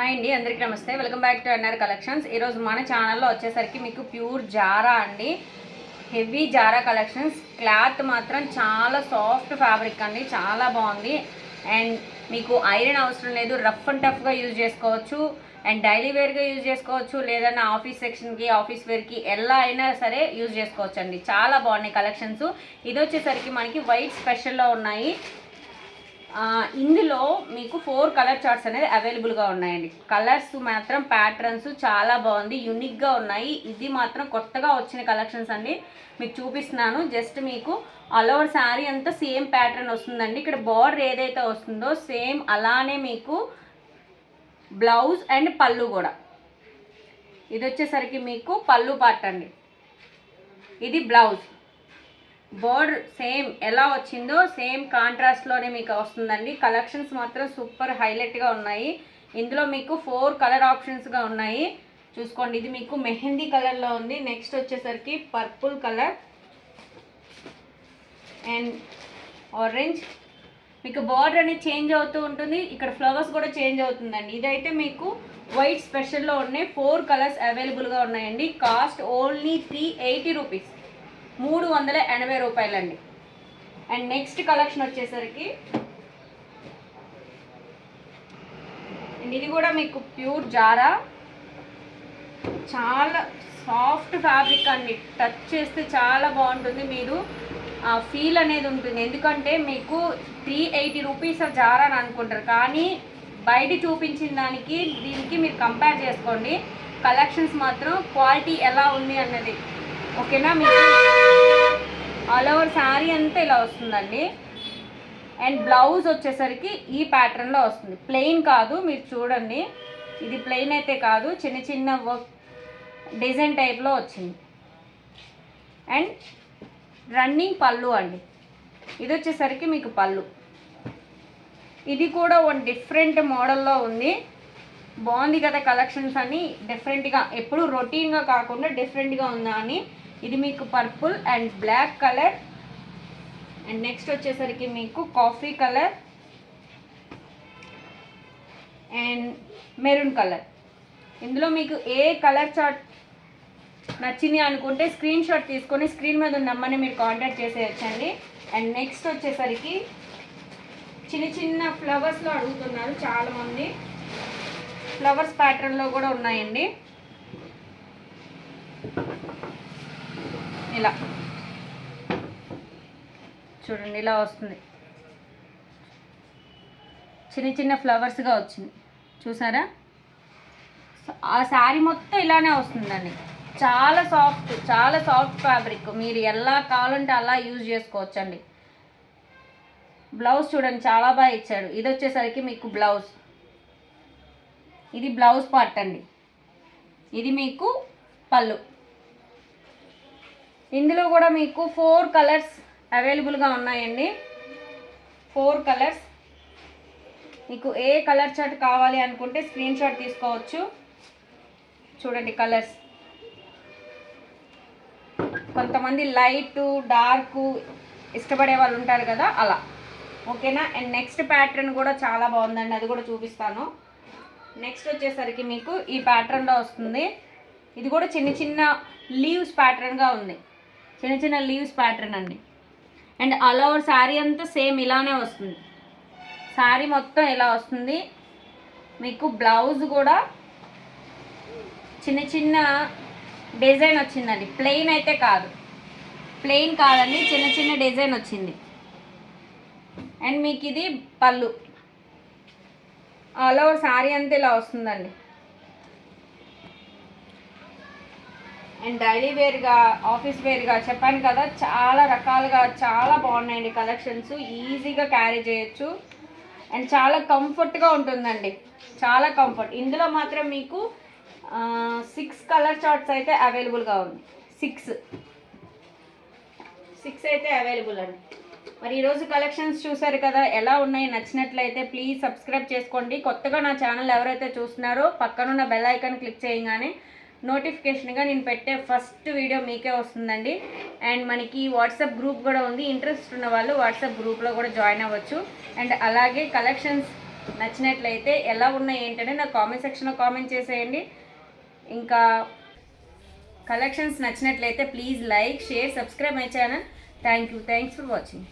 Hi అండి అందరికీ నమస్తే. వెల్కమ్ బ్యాక్ టు అన్నర్ కలెక్షన్స్ ఈరోజు మన ఛానల్లో వచ్చేసరికి మీకు ప్యూర్ జారా అండి. హెవీ జారా కలెక్షన్స్ క్లాత్ మాత్రం చాలా సాఫ్ట్ ఫ్యాబ్రిక్ అండి చాలా బాగుంది. అండ్ మీకు ఐరన్ అవసరం లేదు రఫ్ అండ్ టఫ్గా యూజ్ చేసుకోవచ్చు. అండ్ డైలీ వేర్గా యూజ్ చేసుకోవచ్చు. లేదన్నా ఆఫీస్ సెక్షన్కి ఆఫీస్ వేర్కి ఎలా అయినా సరే యూజ్ చేసుకోవచ్చు అండి చాలా బాగున్నాయి కలెక్షన్స్ ఇది వచ్చేసరికి మనకి వైట్ స్పెషల్లో ఉన్నాయి. ఇందులో మీకు ఫోర్ కలర్ చార్ట్స్ అనేది అవైలబుల్గా ఉన్నాయండి. కలర్స్ మాత్రం ప్యాటర్న్స్ చాలా బాగుంది యూనిక్గా ఉన్నాయి. ఇది మాత్రం కొత్తగా వచ్చిన కలెక్షన్స్ అండి. మీకు చూపిస్తున్నాను. జస్ట్ మీకు ఆల్ ఓవర్ శారీ అంతా సేమ్ ప్యాటర్న్ వస్తుందండి. ఇక్కడ బార్డర్ ఏదైతే వస్తుందో సేమ్ అలానే మీకు బ్లౌజ్ అండ్ పళ్ళు కూడా. ఇది వచ్చేసరికి మీకు పళ్ళు పార్ట్ అండి. ఇది బ్లౌజ్ బోర్డ్ సేమ్ ఎలా వచ్చిందో సేమ్ కాంట్రాస్ట్లోనే మీకు వస్తుందండి. కలెక్షన్స్ మాత్రం సూపర్ హైలైట్గా ఉన్నాయి. ఇందులో మీకు ఫోర్ కలర్ ఆప్షన్స్గా ఉన్నాయి. చూసుకోండి ఇది మీకు మెహందీ కలర్లో ఉంది. నెక్స్ట్ వచ్చేసరికి పర్పుల్ కలర్ అండ్ ఆరెంజ్ మీకు బార్డర్ అనేది చేంజ్ అవుతూ ఉంటుంది. ఇక్కడ ఫ్లవర్స్ కూడా చేంజ్ అవుతుందండి. ఇదైతే మీకు వైట్ స్పెషల్లో ఉన్నాయి. ఫోర్ కలర్స్ అవైలబుల్గా ఉన్నాయండి. Cost only three eighty rupees మూడు వందల ఎనభై రూపాయలండి. అండ్ నెక్స్ట్ కలెక్షన్ వచ్చేసరికి అండ్ ఇది కూడా మీకు ప్యూర్ జారా. చాలా సాఫ్ట్ ఫ్యాబ్రిక్ అండి. టచ్ చేస్తే చాలా బాగుంటుంది. మీరు ఆ ఫీల్ అనేది ఉంటుంది. ఎందుకంటే మీకు త్రీ ఎయిటీ రూపీస్ జారా అని అనుకుంటారు. కానీ బయట చూపించిన దానికి దీనికి మీరు కంపేర్ చేసుకోండి. కలెక్షన్స్ మాత్రం క్వాలిటీ ఎలా ఉంది అన్నది. ఓకేనా మీకు? ఆల్ ఓవర్ శారీ అంతా ఇలా వస్తుందండి. అండ్ బ్లౌజ్ వచ్చేసరికి ఈ ప్యాటర్న్లో వస్తుంది. ప్లెయిన్ కాదు మీరు చూడండి. ఇది ప్లెయిన్ అయితే కాదు చిన్న చిన్న వర్క్ డిజైన్ టైప్లో వచ్చింది. అండ్ రన్నింగ్ పళ్ళు అండి. ఇది వచ్చేసరికి మీకు పళ్ళు. ఇది కూడా వన్ డిఫరెంట్ మోడల్లో ఉంది. బాగుంది కదా కలెక్షన్స్ అని డిఫరెంట్గా ఎప్పుడు రొటీన్గా కాకుండా డిఫరెంట్గా ఉందా అని ఇది మీకు purple and black colour and next వచ్చేసరికి మీకు coffee colour and maroon colour ఇందులో మీకు ఏ కలర్ చార్ట్ నచ్చింది అనుకుంటే స్క్రీన్ షాట్ తీసుకొని స్క్రీన్ మీద ఉన్న నెంబర్ని మీరు కాంటాక్ట్ చేసేయచ్చండి. అండ్ నెక్స్ట్ వచ్చేసరికి చిన్న చిన్న ఫ్లవర్స్లో అడుగుతున్నారు చాలామంది. ఫ్లవర్స్ ప్యాటర్న్లో కూడా ఉన్నాయండి. ఇలా. చూడండి ఇలా వస్తుంది. చిన్న చిన్న ఫ్లవర్స్గా వచ్చింది. చూసారా? ఆ శారీ మొత్తం ఇలానే వస్తుందండి. చాలా సాఫ్ట్ చాలా సాఫ్ట్ ఫ్యాబ్రిక్. మీరు ఎలా కావాలంటే అలా యూజ్ చేసుకోవచ్చండి. బ్లౌజ్ చూడండి చాలా బాగా ఇచ్చాడు. ఇది వచ్చేసరికి మీకు బ్లౌజ్. ఇది బ్లౌజ్ పార్ట్ అండి. ఇది మీకు పళ్ళు. ఇందులో కూడా మీకు ఫోర్ కలర్స్ అవైలబుల్గా ఉన్నాయండి. Four colours. మీకు ఏ కలర్ చార్ట్ కావాలి అనుకుంటే స్క్రీన్ షాట్ తీసుకోవచ్చు. చూడండి కలర్స్. కొంతమంది లైట్ డార్క్ ఇష్టపడే వాళ్ళు ఉంటారు కదా అలా. ఓకేనా? అండ్ నెక్స్ట్ ప్యాటర్న్ కూడా చాలా బాగుందండి. అది కూడా చూపిస్తాను. నెక్స్ట్ వచ్చేసరికి మీకు ఈ ప్యాటర్న్లో వస్తుంది. ఇది కూడా చిన్న చిన్న లీవ్స్ ప్యాటర్న్గా ఉంది. చిన్న చిన్న లీవ్స్ ప్యాటర్న్ అండి. అండ్ ఆల్ ఓవర్ శారీ అంతా సేమ్ ఇలానే వస్తుంది. శారీ మొత్తం ఇలా వస్తుంది. మీకు బ్లౌజ్ కూడా చిన్న చిన్న డిజైన్ వచ్చిందండి. ప్లెయిన్ అయితే కాదు. ప్లెయిన్ కాదండి చిన్న చిన్న డిజైన్ వచ్చింది. అండ్ మీకు ఇది పళ్ళు. ఆల్ ఓవర్ శారీ అంతా ఇలా వస్తుందండి. అండ్ డైలీ వేర్గా ఆఫీస్ వేర్గా చెప్పాను కదా చాలా రకాలుగా చాలా బాగున్నాయండి కలెక్షన్స్. ఈజీగా క్యారీ చేయొచ్చు. అండ్ చాలా కంఫర్ట్గా ఉంటుందండి. చాలా కంఫర్ట్. ఇందులో మాత్రం మీకు సిక్స్ కలర్ చార్ట్స్ అయితే అవైలబుల్గా ఉంది. సిక్స్ సిక్స్ అయితే అవైలబుల్ అండి. మరి ఈరోజు కలెక్షన్స్ చూసారు కదా ఎలా ఉన్నాయి నచ్చినట్లయితే ప్లీజ్ సబ్స్క్రైబ్ చేసుకోండి. కొత్తగా నా ఛానల్ ఎవరైతే చూస్తున్నారో పక్కనున్న బెల్ ఐకాన్ క్లిక్ చేయగానే నోటిఫికేషన్గా నేను పెట్టే ఫస్ట్ వీడియో మీకే వస్తుందండి. అండ్ మనకి వాట్సాప్ గ్రూప్ కూడా ఉంది. ఇంట్రెస్ట్ ఉన్న వాళ్ళు వాట్సాప్ గ్రూప్లో కూడా జాయిన్ అవ్వచ్చు. అండ్ అలాగే కలెక్షన్స్ నచ్చినట్లయితే ఎలా ఉన్నాయి ఏంటంటే నా కామెంట్ సెక్షన్లో కామెంట్ చేసేయండి. ఇంకా కలెక్షన్స్ నచ్చినట్లయితే please like share subscribe my channel. Thank you. Thanks for watching.